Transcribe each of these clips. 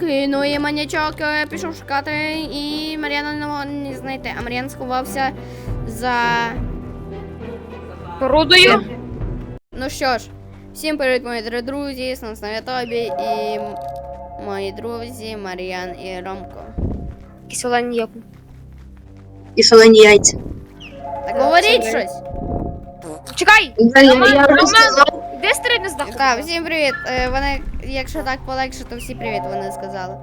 Кинув і манячок е, пішов шукати, і Мар'яна не знайти. А Мар'ян сховався за. Порудою. Ну що ж, всім привіт, мої дорогі друзі, з нас на Ютубі і мої друзі Мар'ян і Ромко. Якийсь олень є. І солені яйця. Так говоріть щось. Чекай! Я, я, Роман, я вже Роман! сказав. Де стрільне здаху? Так, всім привіт. Е, Вони, якщо так полегше, то всі привіт, вони сказали.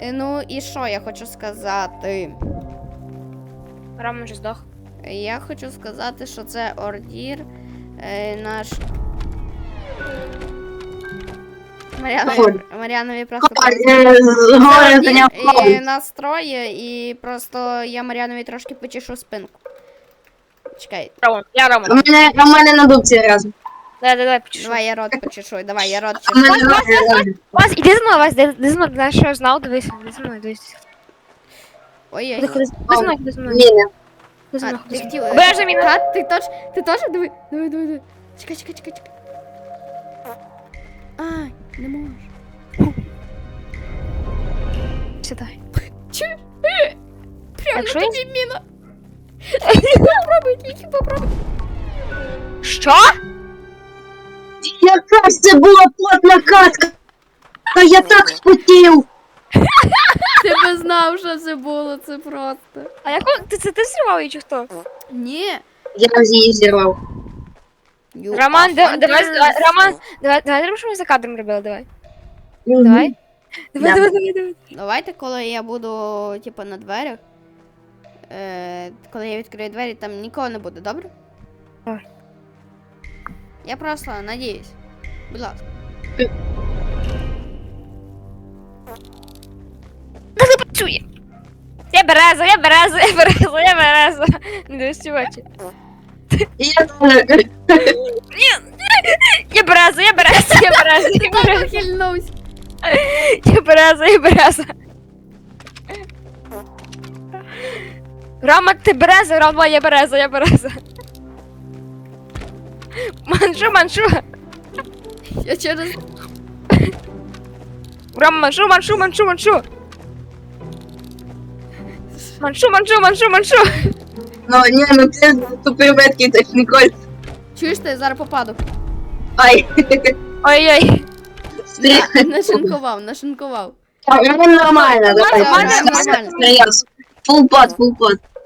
Е, Ну і що я хочу сказати? Роман вже здох. Я хочу сказати, що це ордір е, наш. Мар'янові, Походу. Мар'янові просто е, і нас троє, і просто я Мар'янові трошки почешу спинку. Чекай, Роман, я У мене, у мене на дубці разом. Давай, давай, почешу. давай я рот почешу, давай я рот У мене чешу. Вась, ноги Вась, разом. Вась, іди зі мною, Вась, іди іди зі мною, знаєш, що я знав, дивись, іди зі мною, дивись. Ой-ой. Іди, ходи, іди зі мною, іди зі мною. Міни. Іди зі А, мною, ти ходи зі мною. хотів. Обережно, Міна. Кат, ти теж, ти теж диви. Диви, диви, диви. Чекай, чекай, чекай, чекай. Ай, не можеш. Сідай. Чи? Прямо Так, що на я- тобі міна. Тільки попробуй, тільки попробуй. Що? Яка ж це була плотна катка. Та я так спотів. Ти би знав, що це було, це просто. А як он- ти це ти зірвав її чи хто? Ні. Я вже її зірвав. You Роман, are да- давай, under давай, Роман, давай, давай, зробимо, що ми за кадром робили, давай. Давай. Давай, Да. давай, давай, давай. Давайте, коли я буду, типу, на дверях. Е, коли я відкрию двері, там нікого не буде, добре? Давай. Я просто надіюсь. Будь ласка. Та не працює. Я береза, я береза, я береза, я береза. Не дивись ці очі. І я теж. Я береза, я береза, я береза, я береза. Похильнусь. Я береза, я береза. Рома, ти береза, Рома, я береза, я береза. Маншу, маншу. Я через. Рома, маншу, маншу, маншу, маншу. Маншу, маншу, маншу, маншу. Ну, ні, ну ти тупий ветки, так Ніколь. Чуєш ти, зараз попаду. Ай. Ой-ой. Стріляй. Нашинкував, нашинкував. Ну, нормально, давай. Нормально, нормально. Серйозно. Фул пот, фул.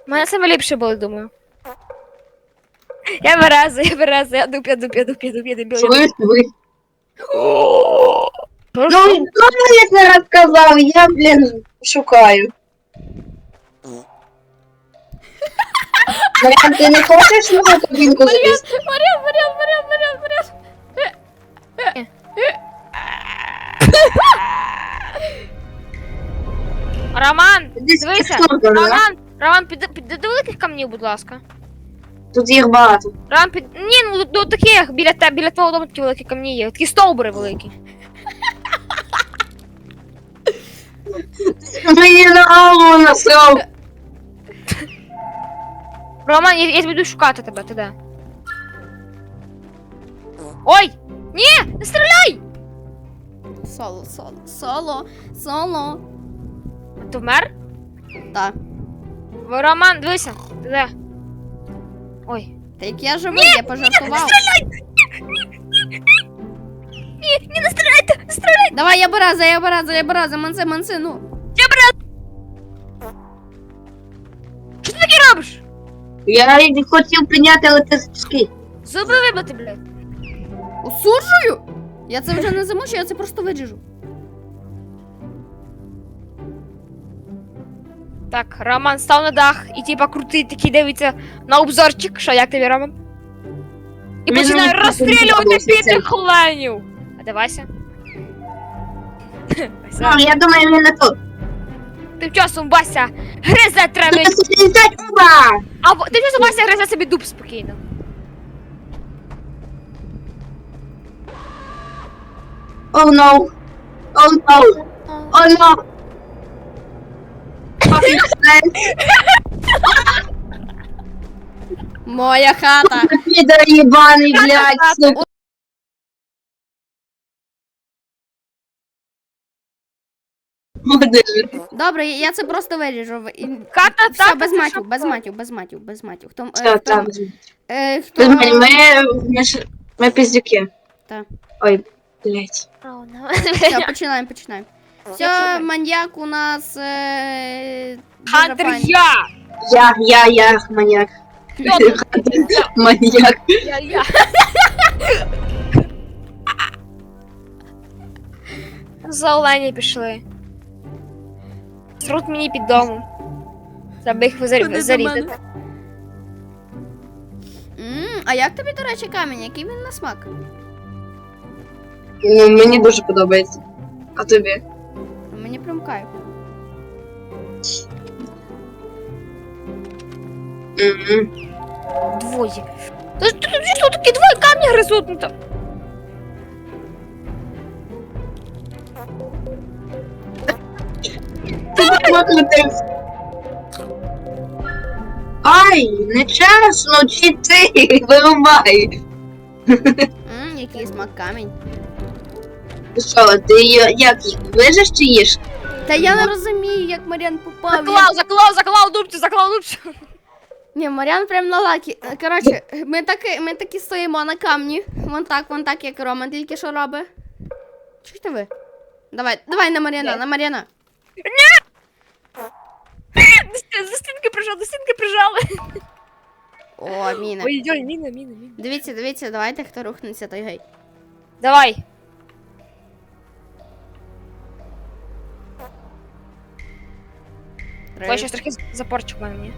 У мене саме ліпше було, думаю. Я береза, я береза, я дуб, я дуб, я дуб, я дуб, я дуб, я дуб. Чуєш, ви? Ну, Прошу. ну, я не розказав, я, блін, шукаю. Маріан, ти не хочеш мою кабінку залізти? Маріан, Маріан, Маріан, Маріан, Маріан. Роман, Десь дивися. текстурка, да? Роман, Роман, піди, піди до великих камнів, будь ласка. Тут їх багато. Роман. Ні, ну до таких, біля тебе, біля твого дому такі великі камні є. Такі стовбури великі. Мені на голову насрав. Роман, я, я буду шукати тебе, ти де? Ой! Ні! Не стріляй! Соло, соло, соло, соло. Ти вмер? Так. Роман, дивися, ти де? Ой. Та як я живий, я пожартував. Ні, ні, не стріляйте! Не стріляйте! Давай, я береза, я береза, я береза, манси, манси, ну. Що ти таке робиш? Я й хотів підняти, але ти. Зуби вибити, блядь. Осуджую! Я це вже не замучу, я це просто виджижу. Так, Роман став на дах і типа крутий такий дивиться на обзорчик. Що, як тобі, Роман? І Він починає мені розстрілювати подобається бідних оленів. А де Вася? Ну, Вася. я думаю, він не тут. Тим часом Вася гризе трави. 170, ура! А в- тим часом Вася гризе собі дуб спокійно. Oh no. Oh no. Oh no. Моя хата. Підар єбаний, блядь, сука. Добре, я це просто виріжу. і- Хата Все, так. без це матів, без матів, без матів, без матів. Хто, е, Все, хто, так. е, хто... Ми, ми, ж- ми піздюки. Так. Ой, ну. Все, починаємо, починаємо. Все, маньяк у нас... Дуже Хантер я! Я, я, я, маньяк. Я, Маньяк. я, я. За олені пішли. Срут мені під домом. Треба їх Ходи до зарізати. мене. М, а як тобі, до речі, камінь? Який він на смак? Ну, мені дуже подобається. А тобі? Мені прям кайф. Двоє. Та тут що такі двоє камні гризуть? Ну, та- Ти покрутився. Ай, нечесно, чи ти вирубай. М, який смак камінь. Ти Що, ти її- як їх лежиш чи їш? Та я не розумію, як Маріан попав. я- Заклав, заклав, заклав дубцю, заклав дубцю. Ні, Маріан прям на лакі. Е, Коротше, ми таки, ми таки стоїмо на камні. Вон так, вон так, як Роман тільки що робить. Чуєте ви? Давай, давай на Маріана, на Маріана. До стін- До стінки прижали, до стінки прижали. О, міна. Ой, ой, міна, міна, міна. Дивіться, дивіться, давайте, хто рухнеться, той гей. Давай. Давай щось трохи запорчу мені.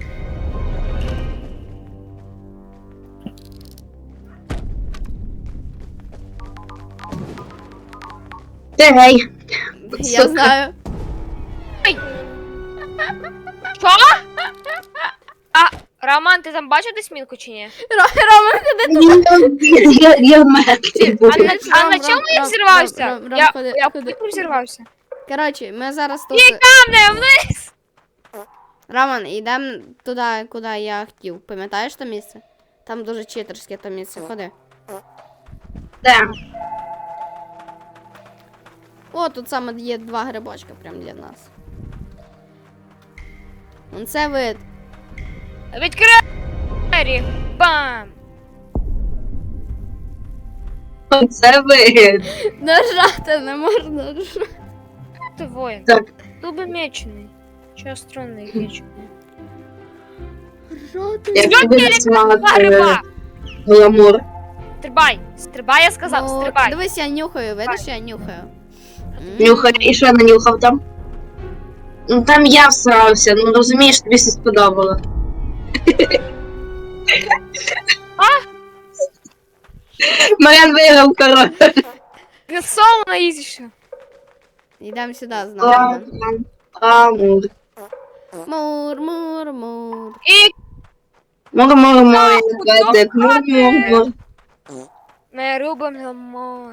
Ти гей. Я знаю. Що? А, Роман, ти там бачив десь мілку чи ні? Ро- Роман, Я, я мертвий А на, а на чому я взірвався? Я, я взірвався. Коротше, ми зараз тут. Камне, вниз! Роман, йдемо туди, куди я хотів. Пам'ятаєш то місце? Там дуже читерське то місце. Ходи. Де? О, тут саме є два грибочка прям для нас. Вон Це вид. Відкрий двері! Бам! Це ви. Нажати не можна. воїн. Так. Дуби мечений. Чого струнний мечений? Я Стрьомні тобі Два засмала гриба! гламур. Стрибай! Стрибай, я сказав, Ну, стрибай! Дивись, я нюхаю, видиш, я нюхаю. М. Нюхай, і що нанюхав там? Ну там я всрався, ну розумієш, тобі все сподобало. Маріан виграв король. Ти соло наїздишся. Йдемо сюди з нами. Мур, мур, мур. І Мур, мур, мур, ведик. Мур, мур, мур. ми робимо.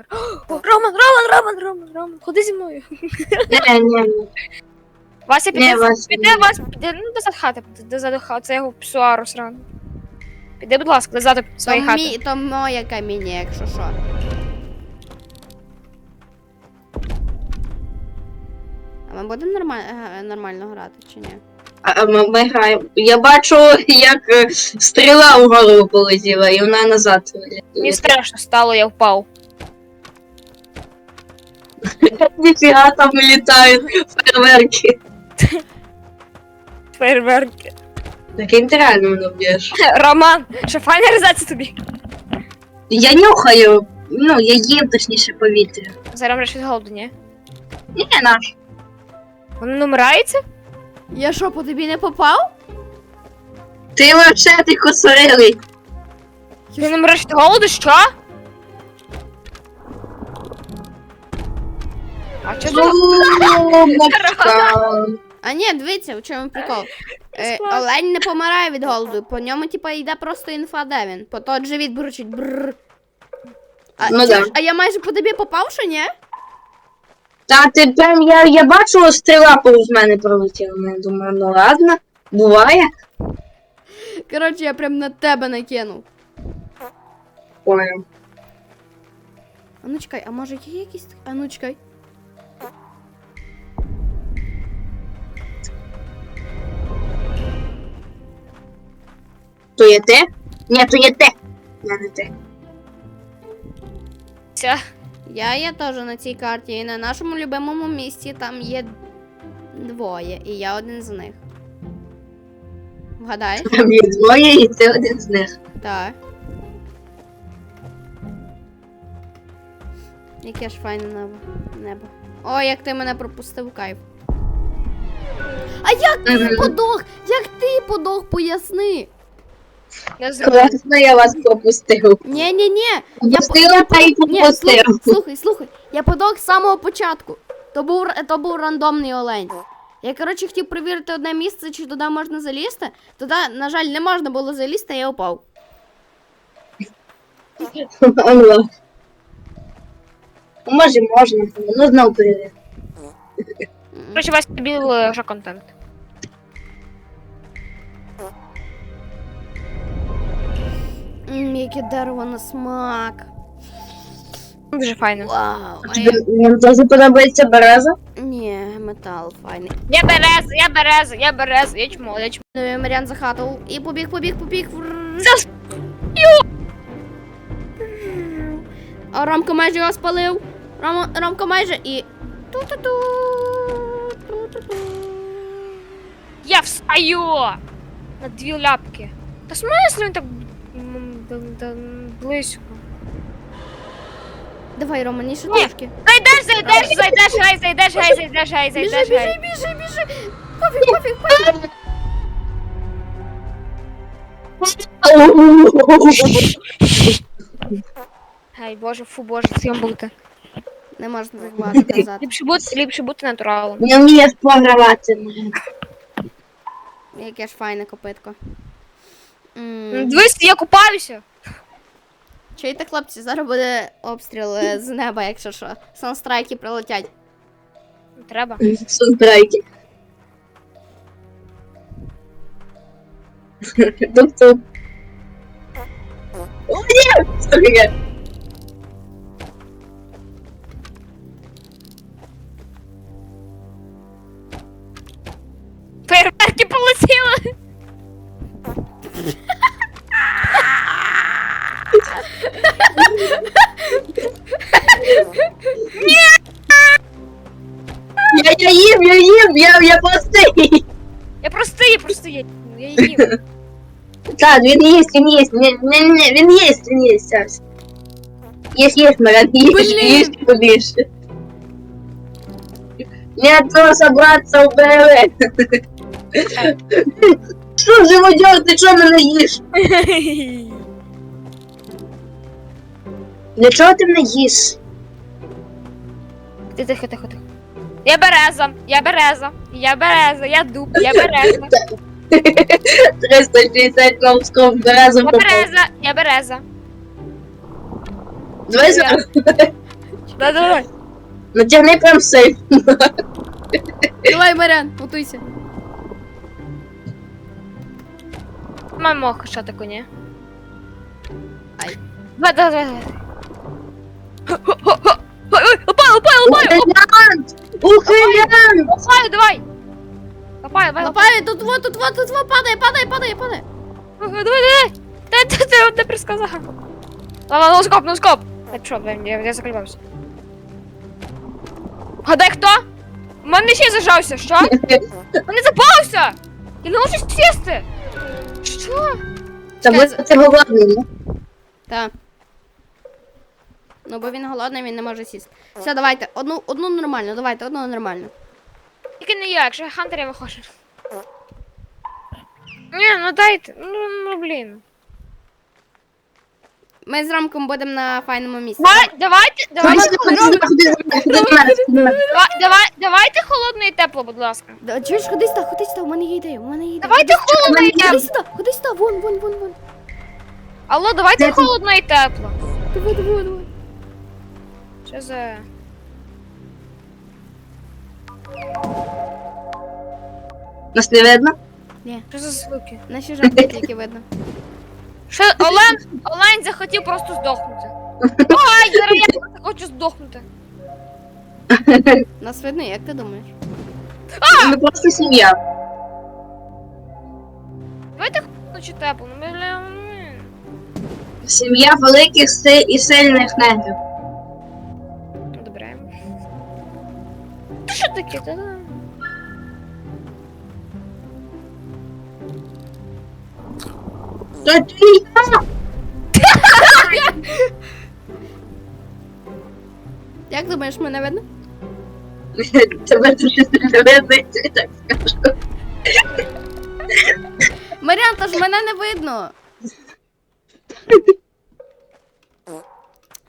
О, Роман, Роман, Роман, Роман, Роман, ходи зі мною. Ні, ні, ні. Вася, Ні, піде, Вася, піде, ні. Вася, піде, ну, до хати, до зад хати, це його псуару срану. Піди, будь ласка, до заду То, своєї хати. мі, то моє каміння, якщо що. А ми будемо нормаль... е, нормально грати чи ні? А, ми, ми граємо. Я бачу, як е, стріла вгору полетіла, і вона назад. Мені страшно стало, я впав. Ніфіга там літають фейерверки. Фейерверки. Таким ти реально мене вб'єш. Роман, що файна реалізація тобі? Я нюхаю, ну, я їм точніше повітря. Зараз від голоду, ні? Ні, наш. Воно не? Я що, по тобі не попав? Ти вообще ти косорилий. Ти не мреш від голоду, що? А що ти? Сумочка. А ні, дивіться, в чому прикол. Е, олень не помирає від голоду, по ньому, типа, йде просто інфа, де він. По тот живіт бурчить. Бррр. А, Ну чи да. ж- а я майже по тобі попав, що ні? Та ти прям я я бачила стріла повз мене пролетіла. Ну, я думаю, ну ладно, буває. Коротше, я прям на тебе накинув. Понял. А ну чекай, а може є якісь. А ну чекай. То є те? Ні, то є те. Я не те. Все. Я є теж на цій карті, і на нашому любимому місці там є двоє, і я один з них. Вгадаєш? Там є двоє, і ти один з них. Так. Яке ж файне небо. небо. О, як ти мене пропустив кайф. А як ти подох? Як ти подох, поясни. Не зробив. Класно, я вас пропустив. Ні, ні, ні. Я Пропустила та й Ні, пропустив. слухай, слухай, слухай. Я подох з самого початку. То був, то був рандомний олень. Я, коротше, хотів перевірити одне місце, чи туди можна залізти. Туди, на жаль, не можна було залізти, я упав. Алло. Може, можна, ну знов перевір. М. Короче, Вась, тобі вже контент. М, яке дерево на смак. Дуже файно. Вау. А я... Вам теж подобається береза? Ні, метал файний. Я береза, я береза, я береза, я чмо, я чмо. Ну, Маріан за хату. І побіг, побіг, побіг. Врррр. Це А Ромка майже його спалив. Рома, Ромка майже і. Ту-ту-ту. Ту-ту-ту. Я встаю! На дві ляпки. Та смислі він так м, близько. Давай, Рома, ніше Ні. трошки. Зайдеш, зайдеш, зайдеш, гай, зайдеш, гай, зайдеш, гай, Біжи, зайдеш, біжи, гай. біжи, біжи. Пофіг, пофіг, пофіг. Гай, боже, фу, боже, цим бути. Не можна так багато казати. Ліпше бути, ліпше бути натуралом. Не вмієш програвати. Яке ж файне копитко. М, Дивись, я купаюся. Чуєте, хлопці, зараз буде обстріл е, з неба, якщо що. Санстрайки прилетять. Не треба. Сунтрайки. Тобто. О, ні! Сорі. Так, він їсть, він їсть, не, не, не, він їсть, він їсть, зараз. Їж, їж, Марат, їж, Блін. їж побільше. Не то собраться убери. Що, живодер, ти чого мене їш? Для чого ти мене їш? Ти тихо, тихо, тихо. Я береза, я береза, я береза, я дуб, я береза. 360 ковсков разом Я береза, я береза. Давай зараз. Да, давай. Натягни прям сейф. Давай, Маріан, готуйся. Май мох, що таке, ні? Ай. Давай, давай, давай. Ой, Лопаю, лопаю, лопаю, Ухилянт! Ухилянт! лопаю, давай. Лопаю, давай, лопаю. Тут вот, тут вот, тут вот, падай, падай, падай, падай. Давай, давай. Ти, ти, ти, ти предсказав. Ладно, носкоп, носкоп. Так що, блин, я, я заколебався. Гадай, хто? У мене ще зажався, що? Мене запався! Я не можу сісти! Що? Та ви це голодний, ну? Так. Ну, бо він голодний, він не може сісти. Все, давайте, одну, одну нормальну, давайте, одну нормальну. Тільки не я, якщо хантер, я виходжу. Ні, ну дайте, ну, ну блін. Ми з рамком будемо на файному місці. Давай, давайте, давайте, мене. давай, давай, давайте холодне і тепло, будь ласка. Да, Чуєш, ходи сюди, ходи сюди, у мене є ідея, у мене є ідея. Давайте холодне і Ходи тепло. сюди, ходи сюди, вон, вон, вон, вон. Алло, давайте холодне і тепло. Давай, давай, давай. Що за... Нас не видно? Що за звуки? Наші жовті тільки видно. Що Олен, Олень захотів просто здохнути. Ой, зараз я просто хочу здохнути. Нас видно, як ти думаєш? Ми просто сім'я. Давайте чи тепло, ну ми Сім'я великих си- і сильних негрів. Добре. Та що таке? Та... То ти я! Як думаєш, мене видно? Тебе дуже сильно видно, я тобі так скажу. Маріан, то ж мене не видно.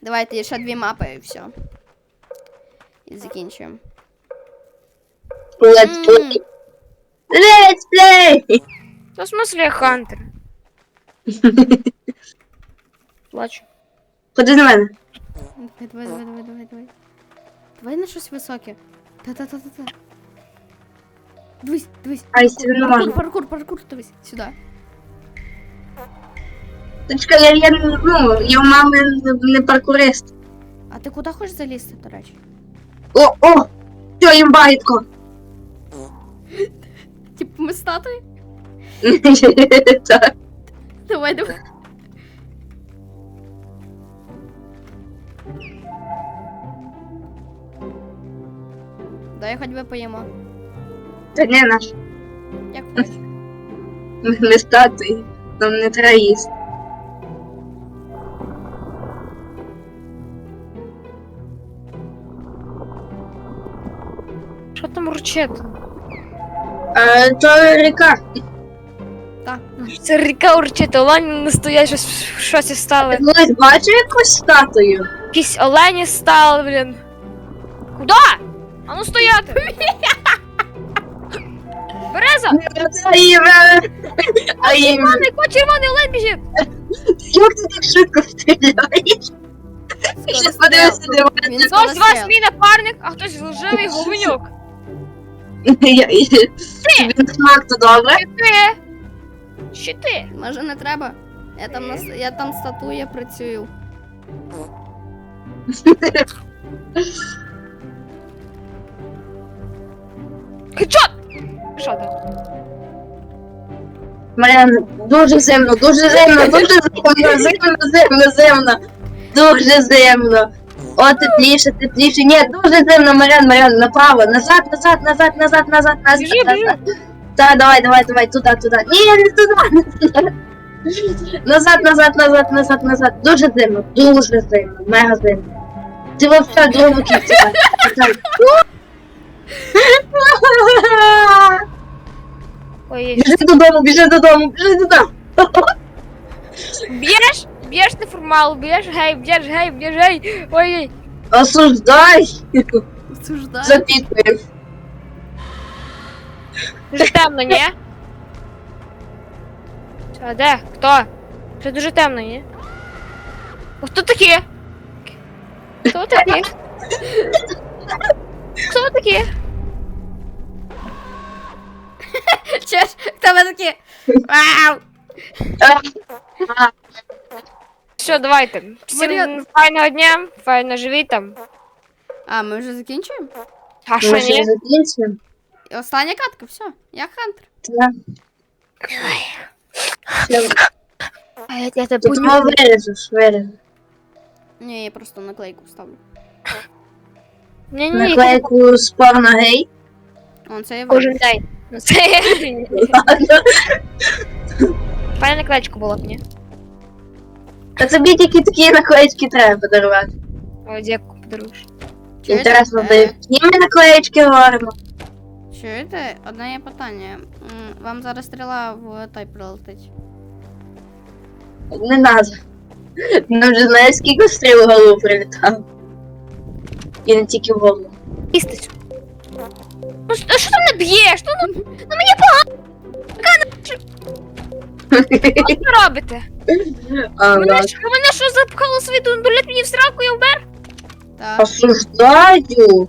Давайте ще дві мапи і все. І закінчуємо. Let's play. Let's play! Та в смысле Хантер? Плачу. Ходи на мене. Давай, давай, давай, давай, давай, давай. Давай на щось високе. Та-та-та-та-та. Дивись, дивись. Ай, сюди не Паркур, можна. паркур, паркур, дивись, сюди. Точка, я, я, ну, я у мами не- паркурист. А ти куди хочеш залізти, до речі? О, о! Що їм багатько? Типу ми статуї? Так. Давай, давай. Дай хоч би поїмо. Це не наш. Як хочеш. Ми не статуї. Нам не треба їсти. Що там ручет? А, то ріка. Так. Це ріка урчить, олені не стоять, щось шоці стали. Колись бачив якусь статую? Якісь олені стали, блін. Куда? А ну стояти! Береза! А. Червоний, ко червоний олень біжить! Як ти так швидко стріляєш? Щас подивися, де Він Хтось з вас мій напарник, а хтось лживий говнюк. Він смак то добре. Ти? Чи ти? Може не треба? Я там на я там статуя працюю. Хечот! Що там? Мар'яна, дуже зимно, дуже зимно, дуже зимно, зимно, зимно, зимно. Дуже зимно. О, тепліше, тепліше. Ні, дуже зимно, Мар'ян, Мар'ян, направо, назад, назад, назад, назад, назад, назад. Назад. Так, давай, давай, давай, туди. Ні, не не туди. Назад, назад, назад, назад, назад. Дуже зимно, дуже зимно, мега зимно. Ти вовсе в другому кінці. Ой. Біжи додому, біжи додому, біжи додому. Б'єш? Б'єш неформал, б'єш гей, б'єш гей, б'єш гей. Ой, Осуждай. Осуждаю. Запікуєш. Дуже темно, ні? А де? Хто? Це дуже темно, ні? О, Хто такі? Хто такі? Хто такі? Чеш, в тебе такі. Вау! Все, давайте. Всім файного дня, файно живіть там. А, ми вже закінчуємо? А що Ми ще ні? закінчимо. І остання катка, все. Я хантер. Так. Все. А я, я тебе Тут мов виріжеш, виріжеш. Ні, я просто наклейку вставлю. Ні, ні, Наклейку спор на гей. Он це я кожен день. Ну це Файна наклеечка була б, ні? Та тобі тільки такі наклеїчки треба подарувати. О, дякую, подаруєш. Чуєте? Інтересно, Е, де які ми наклеїчки говоримо. Чуєте? Одне є питання. Вам зараз стріла в той прилетить. Не надо. Ну вже знаєш, скільки стріл в голову прилітав. І не тільки в голову. Істицю. Ну що що ти мене б'єш? Ну, ну, ну мені погано. Що ви робите? А, Мене, ладно. ж- мене що запхало свій дундулет мені в сраку, я вмер? Так. Осуждаю.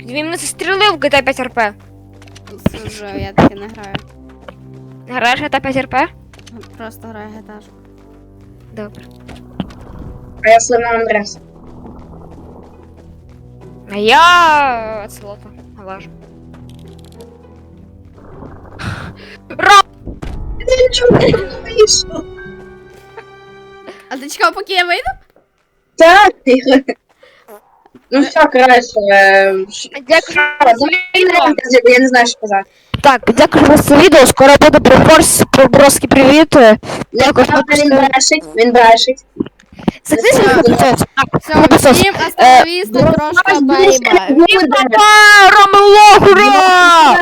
Він мене застрілив в GTA 5 RP. Вже я таки не граю. Граєш GTA 5 RP? Просто граю гетаж. Добре. А я Слона Андрес. А я Ацелота. Лажу. Ро! Ти нічого не вийшов. А ти чекав, поки я вийду? Так, тихо. Ну все, коротше. е, Дякую Я не знаю, що казати. Так, дякую за це відео. Скоро буде проборський проборський привіт. Також він брешить, він брешить. Всім остановіться, трошка бейба. Буде. Рома Лох, ура!